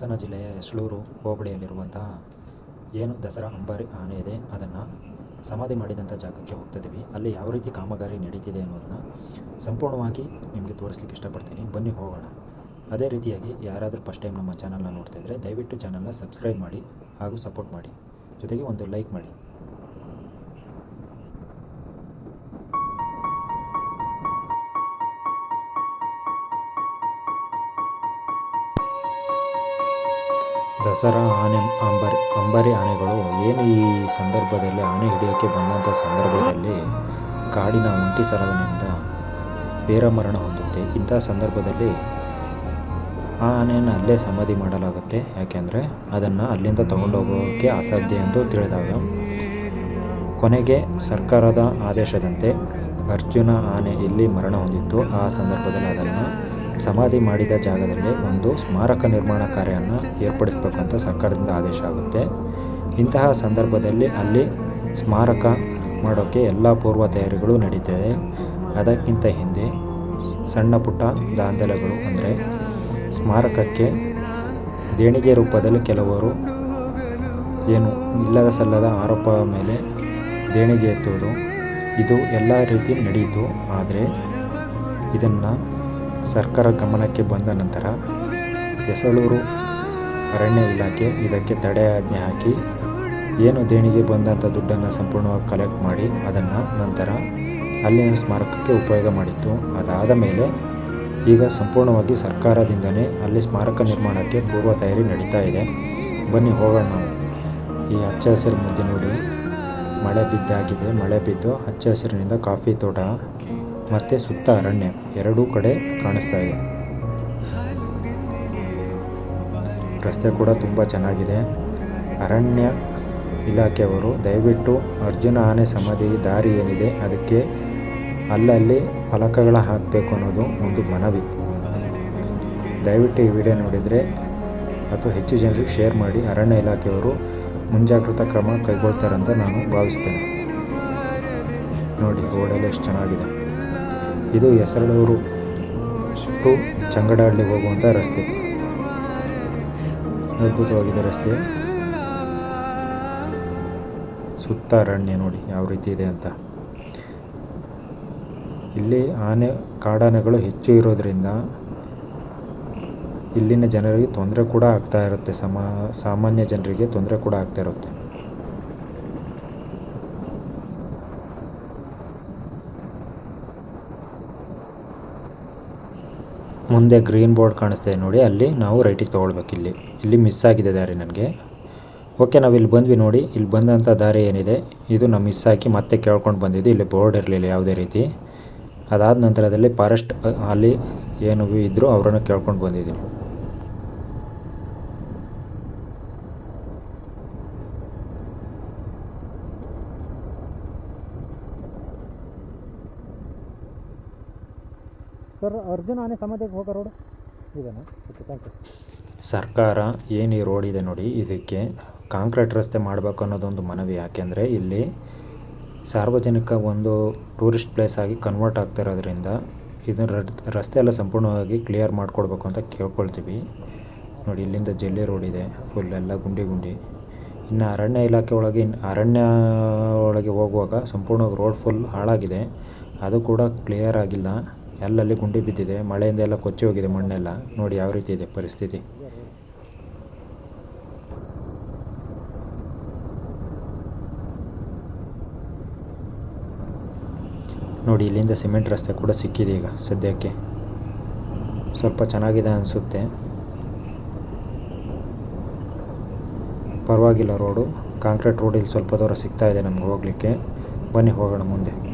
ಹಾಸನ ಜಿಲ್ಲೆಯ ಯಶ್ಳೂರು ಹೋಬಳಿಯಲ್ಲಿರುವಂತಹ ಏನು ದಸರಾ ಅಂಬಾರಿ ಆನೆ ಇದೆ, ಅದನ್ನು ಸಮಾಧಿ ಮಾಡಿದಂಥ ಜಾಗಕ್ಕೆ ಹೋಗ್ತಿದ್ದೀವಿ. ಅಲ್ಲಿ ಯಾವ ರೀತಿ ಕಾಮಗಾರಿ ನಡೀತಿದೆ ಅನ್ನೋದನ್ನ ಸಂಪೂರ್ಣವಾಗಿ ನಿಮಗೆ ತೋರಿಸ್ಲಿಕ್ಕೆ ಇಷ್ಟಪಡ್ತೀನಿ. ಬನ್ನಿ ಹೋಗೋಣ. ಅದೇ ರೀತಿಯಾಗಿ ಯಾರಾದರೂ ಫಸ್ಟ್ ಟೈಮ್ ನಮ್ಮ ಚಾನಲ್ನ ನೋಡ್ತಾ ಇದ್ದರೆ ದಯವಿಟ್ಟು ಚಾನಲ್ನ ಸಬ್ಸ್ಕ್ರೈಬ್ ಮಾಡಿ ಹಾಗೂ ಸಪೋರ್ಟ್ ಮಾಡಿ. ಜೊತೆಗೆ ಒಂದು ಲೈಕ್ ಮಾಡಿ. ದಸರಾ ಆನೆ ಅಂಬಾರಿ ಅಂಬಾರಿ ಆನೆಗಳು ಏನು ಈ ಸಂದರ್ಭದಲ್ಲಿ ಆನೆ ಹಿಡಿಯೋಕ್ಕೆ ಬಂದಂಥ ಸಂದರ್ಭದಲ್ಲಿ ಕಾಡಿನ ಒಂಟಿ ಬೇರ ವೀರಮರಣ ಹೊಂದುತ್ತೆ. ಇಂಥ ಸಂದರ್ಭದಲ್ಲಿ ಆ ಆನೆಯನ್ನು ಅಲ್ಲೇ ಸಮಾಧಿ ಮಾಡಲಾಗುತ್ತೆ. ಯಾಕೆಂದರೆ ಅದನ್ನು ಅಲ್ಲಿಂದ ತಗೊಂಡೋಗೋಕ್ಕೆ ಅಸಾಧ್ಯ ಎಂದು ತಿಳಿದಾಗ ಕೊನೆಗೆ ಸರ್ಕಾರದ ಆದೇಶದಂತೆ ಅರ್ಜುನ ಆನೆ ಎಲ್ಲಿ ಮರಣ ಹೊಂದಿತ್ತು ಆ ಸಂದರ್ಭದಲ್ಲಿ ಅದನ್ನು ಸಮಾಧಿ ಮಾಡಿದ ಜಾಗದಲ್ಲಿ ಒಂದು ಸ್ಮಾರಕ ನಿರ್ಮಾಣ ಕಾರ್ಯವನ್ನು ಏರ್ಪಡಿಸಬೇಕಂತ ಸರ್ಕಾರದಿಂದ ಆದೇಶ ಆಗುತ್ತೆ. ಇಂತಹ ಸಂದರ್ಭದಲ್ಲಿ ಅಲ್ಲಿ ಸ್ಮಾರಕ ಮಾಡೋಕ್ಕೆ ಎಲ್ಲ ಪೂರ್ವ ತಯಾರಿಗಳು ನಡೀತದೆ. ಅದಕ್ಕಿಂತ ಹಿಂದೆ ಸಣ್ಣ ಪುಟ್ಟ ದಾಂಧಲೆಗಳು ಅಂದರೆ ಸ್ಮಾರಕಕ್ಕೆ ದೇಣಿಗೆ ರೂಪದಲ್ಲಿ ಕೆಲವರು ಏನು ಇಲ್ಲದ ಸಲ್ಲದ ಆರೋಪ ಮೇಲೆ ದೇಣಿಗೆ ಎತ್ತುವುದು. ಇದು ಎಲ್ಲ ರೀತಿ ನಡೆಯಿತು. ಆದರೆ ಇದನ್ನು ಸರ್ಕಾರ ಗಮನಕ್ಕೆ ಬಂದ ನಂತರ ಹೆಸಳೂರು ಅರಣ್ಯ ಇಲಾಖೆ ಇದಕ್ಕೆ ತಡೆಯಾಜ್ಞೆ ಹಾಕಿ ಏನು ದೇಣಿಗೆ ಬಂದಂಥ ದುಡ್ಡನ್ನು ಸಂಪೂರ್ಣವಾಗಿ ಕಲೆಕ್ಟ್ ಮಾಡಿ ಅದನ್ನು ನಂತರ ಅಲ್ಲಿನ ಸ್ಮಾರಕಕ್ಕೆ ಉಪಯೋಗ ಮಾಡಿತ್ತು. ಅದಾದ ಮೇಲೆ ಈಗ ಸಂಪೂರ್ಣವಾಗಿ ಸರ್ಕಾರದಿಂದಲೇ ಅಲ್ಲಿ ಸ್ಮಾರಕ ನಿರ್ಮಾಣಕ್ಕೆ ಪೂರ್ವ ತಯಾರಿ ನಡೀತಾ ಇದೆ. ಬನ್ನಿ ಹೋಗೋಣ ನಾವು. ಈ ಹಚ್ಚ ಹಸಿರು ಮುದ್ದೆ ನೋಡಿ. ಮಳೆ ಬಿದ್ದಾಗಿದೆ. ಮಳೆ ಬಿದ್ದು ಹಚ್ಚ ಹಸಿರಿನಿಂದ ಕಾಫಿ ತೋಟ ಮತ್ತು ಸುತ್ತ ಅರಣ್ಯ ಎರಡೂ ಕಡೆ ಕಾಣಿಸ್ತಾ ಇದೆ. ರಸ್ತೆ ಕೂಡ ತುಂಬ ಚೆನ್ನಾಗಿದೆ. ಅರಣ್ಯ ಇಲಾಖೆಯವರು ದಯವಿಟ್ಟು ಅರ್ಜುನ ಆನೆ ಸಮಾಧಿ ದಾರಿ ಏನಿದೆ ಅದಕ್ಕೆ ಅಲ್ಲಲ್ಲಿ ಫಲಕಗಳ ಹಾಕಬೇಕು ಅನ್ನೋದು ಒಂದು ಮನವಿ. ದಯವಿಟ್ಟು ಈ ವಿಡಿಯೋ ನೋಡಿದರೆ ಅಥವಾ ಹೆಚ್ಚು ಜನರಿಗೆ ಶೇರ್ ಮಾಡಿ ಅರಣ್ಯ ಇಲಾಖೆಯವರು ಮುಂಜಾಗ್ರತಾ ಕ್ರಮ ಕೈಗೊಳ್ತಾರಂತ ನಾನು ಭಾವಿಸ್ತೇನೆ. ನೋಡಿ, ರೋಡೆಲ್ಲ ಎಷ್ಟು ಚೆನ್ನಾಗಿದೆ. ಇದು ಹೆಸರಳೂರು ಟು ಚಂಗಡಹಳ್ಳಿ ಹೋಗುವಂಥ ರಸ್ತೆ. ಅದ್ಭುತವಾಗಿದೆ ರಸ್ತೆ. ಸುತ್ತ ಅರಣ್ಯ ನೋಡಿ ಯಾವ ರೀತಿ ಇದೆ ಅಂತ. ಇಲ್ಲಿ ಆನೆ ಕಾಡಾನೆಗಳು ಹೆಚ್ಚು ಇರೋದರಿಂದ ಇಲ್ಲಿನ ಜನರಿಗೆ ತೊಂದರೆ ಕೂಡ ಆಗ್ತಾ ಇರುತ್ತೆ. ಸಮ, ಸಾಮಾನ್ಯ ಜನರಿಗೆ ತೊಂದರೆ ಕೂಡ ಆಗ್ತಾ ಇರುತ್ತೆ. ಮುಂದೆ ಗ್ರೀನ್ ಬೋರ್ಡ್ ಕಾಣಿಸ್ತಾ ಇದೆ ನೋಡಿ, ಅಲ್ಲಿ ನಾವು ರೈಟಿಗೆ ತೊಗೊಳ್ಬೇಕು ಇಲ್ಲಿ. ಇಲ್ಲಿ ಮಿಸ್ ಆಗಿದೆ ದಾರಿ ನನಗೆ. ಓಕೆ ನಾವು ಇಲ್ಲಿ ಬಂದ್ವಿ ನೋಡಿ, ಇಲ್ಲಿ ಬಂದಂಥ ದಾರಿ ಏನಿದೆ, ಇದು ನಾವು ಮಿಸ್ ಹಾಕಿ ಮತ್ತೆ ಕೇಳ್ಕೊಂಡು ಬಂದಿದ್ದು ಇಲ್ಲಿ ಬೋರ್ಡ್ ಇರಲಿಲ್ಲ ಯಾವುದೇ ರೀತಿ. ಅದಾದ ನಂತರದಲ್ಲಿ ಫಾರೆಸ್ಟ್ ಅಲ್ಲಿ ಏನು ಇದ್ದರೂ ಅವರನ್ನು ಕೇಳ್ಕೊಂಡು ಬಂದಿದ್ದೀವಿ ಸರ್, ಅರ್ಜುನ ಆನೆ ಸಮಾಧಿಗೆ ಹೋಗೋ ಸರ್ಕಾರ ಏನು ಈ ರೋಡ್ ಇದೆ ನೋಡಿ, ಇದಕ್ಕೆ ಕಾಂಕ್ರೀಟ್ ರಸ್ತೆ ಮಾಡಬೇಕು ಅನ್ನೋದೊಂದು ಮನವಿ. ಯಾಕೆಂದರೆ ಇಲ್ಲಿ ಸಾರ್ವಜನಿಕ ಒಂದು ಟೂರಿಸ್ಟ್ ಪ್ಲೇಸ್ ಆಗಿ ಕನ್ವರ್ಟ್ ಆಗ್ತಾ ಇರೋದ್ರಿಂದ ಇದನ್ನು ರಸ್ತೆ ಎಲ್ಲ ಸಂಪೂರ್ಣವಾಗಿ ಕ್ಲಿಯರ್ ಮಾಡಿಕೊಡ್ಬೇಕು ಅಂತ ಕೇಳ್ಕೊಳ್ತೀವಿ. ನೋಡಿ, ಇಲ್ಲಿಂದ ಜಲ್ಲಿ ರೋಡ್ ಇದೆ ಫುಲ್ ಎಲ್ಲ ಗುಂಡಿ ಗುಂಡಿ. ಇನ್ನು ಅರಣ್ಯ ಇಲಾಖೆ ಒಳಗೆ ಅರಣ್ಯ ಒಳಗೆ ಹೋಗುವಾಗ ಸಂಪೂರ್ಣವಾಗಿ ರೋಡ್ ಫುಲ್ ಹಾಳಾಗಿದೆ. ಅದು ಕೂಡ ಕ್ಲಿಯರ್ ಆಗಿಲ್ಲ. ಅಲ್ಲಲ್ಲಿ ಗುಂಡಿ ಬಿದ್ದಿದೆ, ಮಳೆಯಿಂದ ಎಲ್ಲ ಕೊಚ್ಚಿ ಹೋಗಿದೆ ಮಣ್ಣೆಲ್ಲ. ನೋಡಿ ಯಾವ ರೀತಿ ಇದೆ ಪರಿಸ್ಥಿತಿ. ನೋಡಿ, ಇಲ್ಲಿಂದ ಸಿಮೆಂಟ್ ರಸ್ತೆ ಕೂಡ ಸಿಕ್ಕಿದೆ ಈಗ ಸದ್ಯಕ್ಕೆ. ಸ್ವಲ್ಪ ಚೆನ್ನಾಗಿದೆ ಅನಿಸುತ್ತೆ. ಪರವಾಗಿಲ್ಲ ರೋಡು. ಕಾಂಕ್ರೀಟ್ ರೋಡ್ ಇಲ್ಲಿ ಸ್ವಲ್ಪ ದೂರ ಸಿಗ್ತಾ ಇದೆ ನಮ್ಗೆ ಹೋಗಲಿಕ್ಕೆ. ಬನ್ನಿ, ಹೋಗೋಣ ಮುಂದೆ.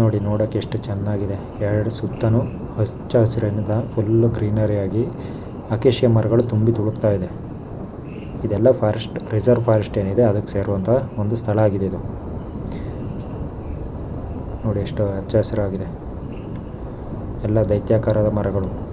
ನೋಡಿ ನೋಡಕ್ಕೆ ಎಷ್ಟು ಚೆನ್ನಾಗಿದೆ. ಎರಡು ಸುತ್ತಲೂ ಹಚ್ಚ ಹಸಿರಿನಿಂದ ಫುಲ್ಲು ಗ್ರೀನರಿಯಾಗಿ ಅಕೇಶಿಯ ಮರಗಳು ತುಂಬಿ ತುಳುಕ್ತಾ ಇದೆ. ಇದೆಲ್ಲ ಫಾರೆಸ್ಟ್ ರಿಸರ್ವ್ ಫಾರೆಸ್ಟ್ ಏನಿದೆ, ಅದಕ್ಕೆ ಸೇರುವಂಥ ಒಂದು ಸ್ಥಳ ಆಗಿದೆ ಇದು. ನೋಡಿ ಎಷ್ಟು ಹಚ್ಚ ಹಸಿರಾಗಿದೆ. ಎಲ್ಲ ದೈತ್ಯಾಕಾರದ ಮರಗಳು.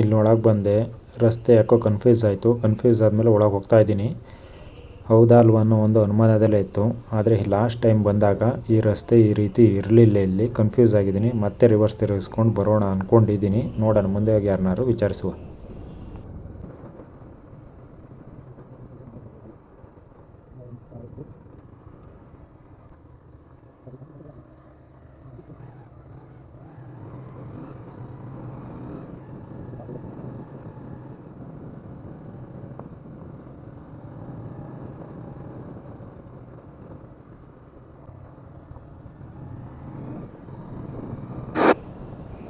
ಇಲ್ಲಿ ಒಳಗೆ ಬಂದೆ, ರಸ್ತೆ ಯಾಕೋ ಕನ್ಫ್ಯೂಸ್ ಆಯಿತು. ಕನ್ಫ್ಯೂಸ್ ಆದಮೇಲೆ ಒಳಗೆ ಹೋಗ್ತಾ ಇದ್ದೀನಿ. ಹೌದಾ ಅಲ್ವಾ ಅನ್ನೋ ಒಂದು ಅನುಮಾನದಲ್ಲೇ ಇತ್ತು. ಆದರೆ ಲಾಸ್ಟ್ ಟೈಮ್ ಬಂದಾಗ ಈ ರಸ್ತೆ ಈ ರೀತಿ ಇರಲಿಲ್ಲ ಇಲ್ಲಿ. ಕನ್ಫ್ಯೂಸ್ ಆಗಿದ್ದೀನಿ. ಮತ್ತೆ ರಿವರ್ಸ್ ತಿರುಗಿಸ್ಕೊಂಡು ಬರೋಣ ಅಂದ್ಕೊಂಡಿದ್ದೀನಿ ನೋಡೋಣ, ಮುಂದೆ ಹೋಗಿ ಯಾರನ್ನಾರು ವಿಚಾರಿಸುವ.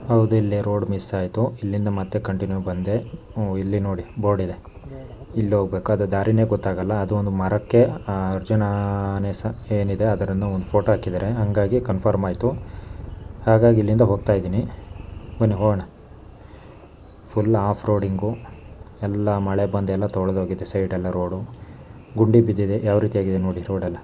ಹೌದು, ಇಲ್ಲಿ ರೋಡ್ ಮಿಸ್ ಆಯಿತು. ಇಲ್ಲಿಂದ ಮತ್ತೆ ಕಂಟಿನ್ಯೂ ಬಂದೆ. ಹ್ಞೂ ಇಲ್ಲಿ ನೋಡಿ ಬೋರ್ಡ್ ಇದೆ. ಇಲ್ಲಿ ಹೋಗ್ಬೇಕು. ಅದು ದಾರಿನೇ ಗೊತ್ತಾಗಲ್ಲ. ಅದು ಒಂದು ಮರಕ್ಕೆ ಅರ್ಜುನ ಆನೆ ಸ, ಏನಿದೆ, ಅದರನ್ನು ಒಂದು ಫೋಟೋ ಹಾಕಿದ್ದಾರೆ. ಹಂಗಾಗಿ ಕನ್ಫರ್ಮ್ ಆಯಿತು. ಹಾಗಾಗಿ ಇಲ್ಲಿಂದ ಹೋಗ್ತಾ ಇದ್ದೀನಿ. ಬನ್ನಿ, ಹೋಗೋಣ. ಫುಲ್ ಆಫ್ ರೋಡಿಂಗು ಎಲ್ಲ ಮಳೆ ಬಂದು ಎಲ್ಲ ತೊಳೆದೋಗಿದೆ ಸೈಡೆಲ್ಲ ರೋಡು ಗುಂಡಿ ಬಿದ್ದಿದೆ. ಯಾವ ರೀತಿಯಾಗಿದೆ ನೋಡಿ ರೋಡೆಲ್ಲ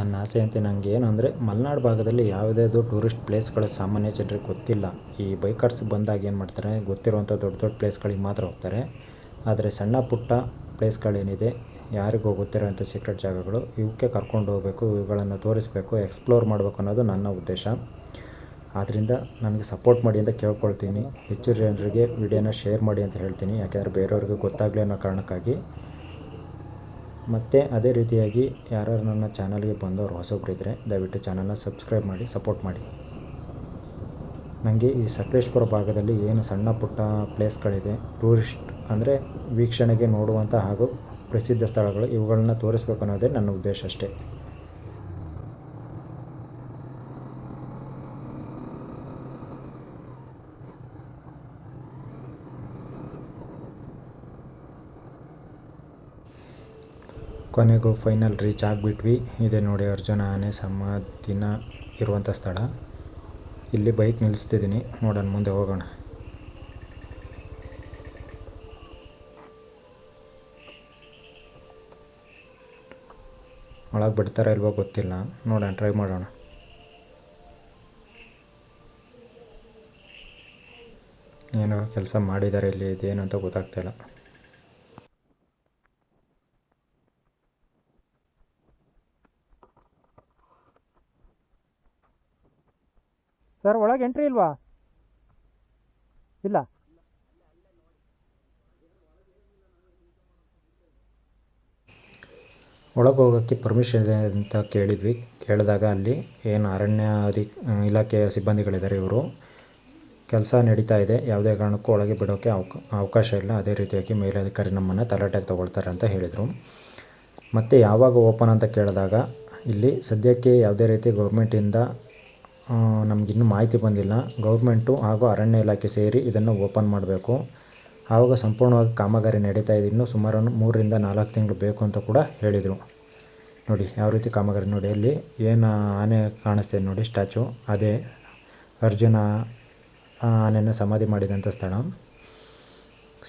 ನನ್ನ ಆಸೆ ಅಂತ ನನಗೆ ಏನು ಅಂದರೆ ಮಲೆನಾಡು ಭಾಗದಲ್ಲಿ ಯಾವುದೇ ಟೂರಿಸ್ಟ್ ಪ್ಲೇಸ್ಗಳು ಸಾಮಾನ್ಯ ಜನರಿಗೆ ಗೊತ್ತಿಲ್ಲ. ಈ ಬೈಕರ್ಸ್ ಬಂದಾಗ ಏನು ಮಾಡ್ತಾರೆ? ಗೊತ್ತಿರುವಂಥ ದೊಡ್ಡ ದೊಡ್ಡ ಪ್ಲೇಸ್ಗಳಿಗೆ ಮಾತ್ರ ಹೋಗ್ತಾರೆ. ಆದರೆ ಸಣ್ಣ ಪುಟ್ಟ ಪ್ಲೇಸ್ಗಳೇನಿದೆ ಯಾರಿಗೂ ಗೊತ್ತಿರೋಂಥ ಸೀಕ್ರೆಟ್ ಜಾಗಗಳು ಇವಕ್ಕೆ ಕರ್ಕೊಂಡು ಹೋಗಬೇಕು, ಇವುಗಳನ್ನು ತೋರಿಸಬೇಕು ಎಕ್ಸ್ಪ್ಲೋರ್ ಮಾಡಬೇಕು ಅನ್ನೋದು ನನ್ನ ಉದ್ದೇಶ. ಆದ್ದರಿಂದ ನನಗೆ ಸಪೋರ್ಟ್ ಮಾಡಿ ಅಂತ ಕೇಳ್ಕೊಳ್ತೀನಿ. ಹೆಚ್ಚು ಜನರಿಗೆ ವಿಡಿಯೋನ ಶೇರ್ ಮಾಡಿ ಅಂತ ಹೇಳ್ತೀನಿ. ಯಾಕೆಂದರೆ ಬೇರೆಯವ್ರಿಗೆ ಗೊತ್ತಾಗಲಿ ಅನ್ನೋ ಕಾರಣಕ್ಕಾಗಿ. ಮತ್ತು ಅದೇ ರೀತಿಯಾಗಿ ಯಾರು ನನ್ನ ಚಾನಲ್ಗೆ ಬಂದವರು ಹೊಸಬ್ರಿದ್ದರೆ ದಯವಿಟ್ಟು ಚಾನಲ್ನ ಸಬ್ಸ್ಕ್ರೈಬ್ ಮಾಡಿ, ಸಪೋರ್ಟ್ ಮಾಡಿ. ನನಗೆ ಈ ಸಕಲೇಶ್ಪುರ ಭಾಗದಲ್ಲಿ ಏನು ಸಣ್ಣ ಪುಟ್ಟ ಪ್ಲೇಸ್ಗಳಿದೆ, ಟೂರಿಸ್ಟ್ ಅಂದರೆ ವೀಕ್ಷಣೆಗೆ ನೋಡುವಂಥ ಹಾಗೂ ಪ್ರಸಿದ್ಧ ಸ್ಥಳಗಳು ಇವುಗಳನ್ನ ತೋರಿಸ್ಬೇಕು ಅನ್ನೋದೇ ನನ್ನ ಉದ್ದೇಶ ಅಷ್ಟೇ. ಕೊನೆಗೂ ಫೈನಲ್ ರೀಚ್ ಆಗಿಬಿಟ್ವಿ. ಇದೆ ನೋಡಿ ಅರ್ಜುನ ಆನೆ ಸಮಾಧಿನ ಇರುವಂಥ ಸ್ಥಳ. ಇಲ್ಲಿ ಬೈಕ್ ನಿಲ್ಲಿಸ್ತಿದ್ದೀನಿ ನೋಡೋಣ, ಮುಂದೆ ಹೋಗೋಣ. ಒಳಗೆ ಬಿಡ್ತಾರೋ ಇಲ್ವೋ ಗೊತ್ತಿಲ್ಲ. ನೋಡೋಣ ಟ್ರೈ ಮಾಡೋಣ. ಏನೋ ಕೆಲಸ ಮಾಡಿದ್ದಾರೆ ಇಲ್ಲಿ ಇದೇನು ಅಂತ ಗೊತ್ತಾಗ್ತಾಯಿಲ್ಲ ಸರ್, ಒಳಗೆ ಎಂಟ್ರಿ ಇಲ್ವಾ? ಇಲ್ಲ. ಒಳಗೆ ಹೋಗೋಕ್ಕೆ ಪರ್ಮಿಷನ್ ಇದೆ ಅಂತ ಕೇಳಿದ್ವಿ. ಕೇಳಿದಾಗ ಅಲ್ಲಿ ಏನು ಅರಣ್ಯ ಅಧಿ ಇಲಾಖೆಯ ಸಿಬ್ಬಂದಿಗಳಿದ್ದಾರೆ ಇವರು. ಕೆಲಸ ನಡೀತಾ ಇದೆ. ಯಾವುದೇ ಕಾರಣಕ್ಕೂ ಒಳಗೆ ಬಿಡೋಕ್ಕೆ ಅವ ಅವಕಾಶ ಇಲ್ಲ. ಅದೇ ರೀತಿಯಾಗಿ ಮೇಲಧಿಕಾರಿ ನಮ್ಮನ್ನು ತಲಾಟೆಗೆ ತೊಗೊಳ್ತಾರೆ ಅಂತ ಹೇಳಿದರು. ಮತ್ತು ಯಾವಾಗ ಓಪನ್ ಅಂತ ಕೇಳಿದಾಗ ಇಲ್ಲಿ ಸದ್ಯಕ್ಕೆ ಯಾವುದೇ ರೀತಿ ಗೌರ್ಮೆಂಟಿಂದ ನಮಗಿನ್ನೂ ಮಾಹಿತಿ ಬಂದಿಲ್ಲ. ಗೌರ್ಮೆಂಟು ಹಾಗೂ ಅರಣ್ಯ ಇಲಾಖೆ ಸೇರಿ ಇದನ್ನು ಓಪನ್ ಮಾಡಬೇಕು. ಆವಾಗ ಸಂಪೂರ್ಣವಾಗಿ ಕಾಮಗಾರಿ ನಡೀತಾ ಇದೆ. ಇನ್ನೂ ಸುಮಾರು ಮೂರರಿಂದ ನಾಲ್ಕು ತಿಂಗಳು ಬೇಕು ಅಂತ ಕೂಡ ಹೇಳಿದರು. ನೋಡಿ, ಯಾವ ರೀತಿ ಕಾಮಗಾರಿ ನೋಡಿ, ಅಲ್ಲಿ ಏನು ಆನೆ ಕಾಣಿಸ್ತಿದೆ ನೋಡಿ, ಸ್ಟ್ಯಾಚು. ಅದೇ ಅರ್ಜುನ ಆನೆಯನ್ನು ಸಮಾಧಿ ಮಾಡಿದಂಥ ಸ್ಥಳ.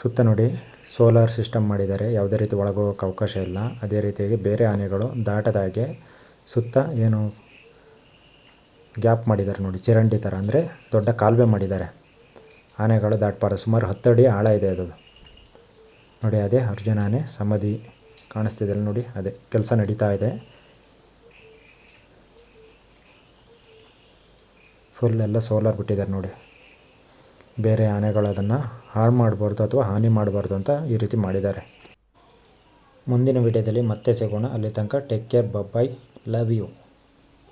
ಸುತ್ತ ನೋಡಿ, ಸೋಲಾರ್ ಸಿಸ್ಟಮ್ ಮಾಡಿದ್ದಾರೆ. ಯಾವುದೇ ರೀತಿ ಒಳಗೋಗೋಕ್ಕೆ ಅವಕಾಶ ಇಲ್ಲ. ಅದೇ ರೀತಿಯಾಗಿ ಬೇರೆ ಆನೆಗಳು ದಾಟದ ಹಾಗೆ ಸುತ್ತ ಏನು ಗ್ಯಾಪ್ ಮಾಡಿದ್ದಾರೆ ನೋಡಿ, ಚರಂಡಿ ಥರ ಅಂದರೆ ದೊಡ್ಡ ಕಾಲುವೆ ಮಾಡಿದ್ದಾರೆ. ಆನೆಗಳು ದಾಟ್ಪಾರ ಸುಮಾರು ಹತ್ತು ಅಡಿ ಆಳ ಇದೆ ಅದು. ನೋಡಿ, ಅದೇ ಅರ್ಜುನ ಆನೆ, ಸಮಾಧಿ ಕಾಣಿಸ್ತಿದೆ ನೋಡಿ, ಅದೇ ಕೆಲಸ ನಡೀತಾ ಇದೆ. ಫುಲ್ ಎಲ್ಲ ಸೋಲಾರ್ ಬಿಟ್ಟಿದ್ದಾರೆ ನೋಡಿ. ಬೇರೆ ಆನೆಗಳು ಅದನ್ನು ಹಾಳು ಮಾಡಬಾರ್ದು ಅಥವಾ ಹಾನಿ ಮಾಡಬಾರ್ದು ಅಂತ ಈ ರೀತಿ ಮಾಡಿದ್ದಾರೆ. ಮುಂದಿನ ವಿಡಿಯೋದಲ್ಲಿ ಮತ್ತೆ ಸಿಗೋಣ. ಅಲ್ಲಿ ತನಕ take care bye love you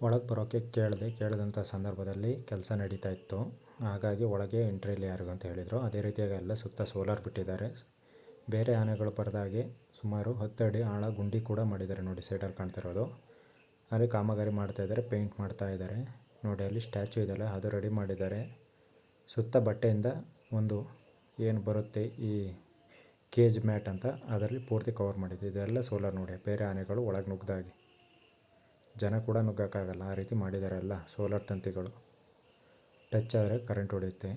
ಒಳಗೆ ಬರೋಕ್ಕೆ ಕೇಳಿದೆ, ಕೇಳಿದಂಥ ಸಂದರ್ಭದಲ್ಲಿ ಕೆಲಸ ನಡೀತಾ ಇತ್ತು. ಹಾಗಾಗಿ ಒಳಗೆ ಎಂಟ್ರಿ ಇಲ್ಲ ಯಾರಿಗೂ ಅಂತ ಹೇಳಿದರು. ಅದೇ ರೀತಿಯಾಗಿ ಎಲ್ಲ ಸುತ್ತ ಸೋಲಾರ್ ಬಿಟ್ಟಿದ್ದಾರೆ. ಬೇರೆ ಆನೆಗಳು ಬರದಾಗೆ ಸುಮಾರು ಹತ್ತು ಅಡಿ ಆಳ ಗುಂಡಿ ಕೂಡ ಮಾಡಿದ್ದಾರೆ ನೋಡಿ ಸೈಡಲ್ಲಿ ಕಾಣ್ತಿರೋದು. ಅಲ್ಲಿ ಕಾಮಗಾರಿ ಮಾಡ್ತಾ ಇದ್ದಾರೆ ಪೇಂಟ್ ಮಾಡ್ತಾ ಇದ್ದಾರೆ. ನೋಡಿ ಅಲ್ಲಿ ಸ್ಟ್ಯಾಚು ಇದೆಯಲ್ಲ ಅದು ರೆಡಿ ಮಾಡಿದ್ದಾರೆ. ಸುತ್ತ ಬಟ್ಟೆಯಿಂದ ಒಂದು ಏನು ಬರುತ್ತೆ ಈ ಕೇಜ್ ಮ್ಯಾಟ್ ಅಂತ ಅದರಲ್ಲಿ ಪೂರ್ತಿ ಕವರ್ ಮಾಡಿದ್ದು ಇದೆಲ್ಲ ಸೋಲಾರ್ ನೋಡಿ, ಬೇರೆ ಆನೆಗಳು ಒಳಗೆ ನುಗ್ಗದಾಗೆ ಜನ ಕೂಡ ನುಗ್ಗೋಕ್ಕಾಗಲ್ಲ, ಆ ರೀತಿ ಮಾಡಿದ್ದಾರೆ ಸೋಲಾರ್ ತಂತಿಗಳು. ಟಚ್ ಆದರೆ ಕರೆಂಟ್ ಹೊಡೆಯುತ್ತೆ.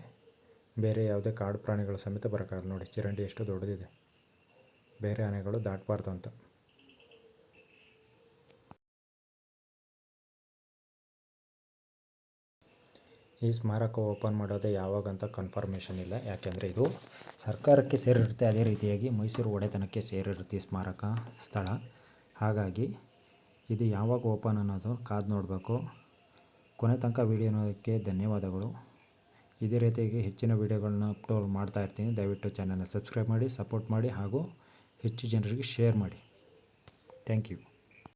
ಬೇರೆ ಯಾವುದೇ ಕಾಡು ಪ್ರಾಣಿಗಳು ಸಮೇತ ಬರೋಕ್ಕಾಗಲ್ಲ ನೋಡಿ, ಚರಂಡಿ ಎಷ್ಟು ದೊಡ್ಡದಿದೆ. ಬೇರೆ ಆನೆಗಳು ದಾಟಬಾರ್ದು ಅಂತ. ಈ ಸ್ಮಾರಕ ಓಪನ್ ಮಾಡೋದೇ ಯಾವಾಗ ಅಂತ ಕನ್ಫರ್ಮೇಷನ್ ಇಲ್ಲ. ಯಾಕೆಂದರೆ ಇದು ಸರ್ಕಾರಕ್ಕೆ ಸೇರಿರುತ್ತೆ, ಅದೇ ರೀತಿಯಾಗಿ ಮೈಸೂರು ಒಡೆತನಕ್ಕೆ ಸೇರಿರುತ್ತೆ ಸ್ಮಾರಕ ಸ್ಥಳ. ಹಾಗಾಗಿ ಇದು ಯಾವಾಗ ಓಪನ್ ಅನ್ನೋದು ಕಾದು ನೋಡಬೇಕು. ಕೊನೆ ತನಕ ವೀಡಿಯೋ ನೋಡೋದಕ್ಕೆ ಧನ್ಯವಾದಗಳು. ಇದೇ ರೀತಿಯಾಗಿ ಹೆಚ್ಚಿನ ವೀಡಿಯೋಗಳನ್ನ ಅಪ್ಲೋಡ್ ಮಾಡ್ತಾ ಇರ್ತೀನಿ. ದಯವಿಟ್ಟು ಚಾನಲ್ನ ಸಬ್ಸ್ಕ್ರೈಬ್ ಮಾಡಿ ಸಪೋರ್ಟ್ ಮಾಡಿ ಹಾಗೂ ಹೆಚ್ಚು ಜನರಿಗೆ ಶೇರ್ ಮಾಡಿ. Thank you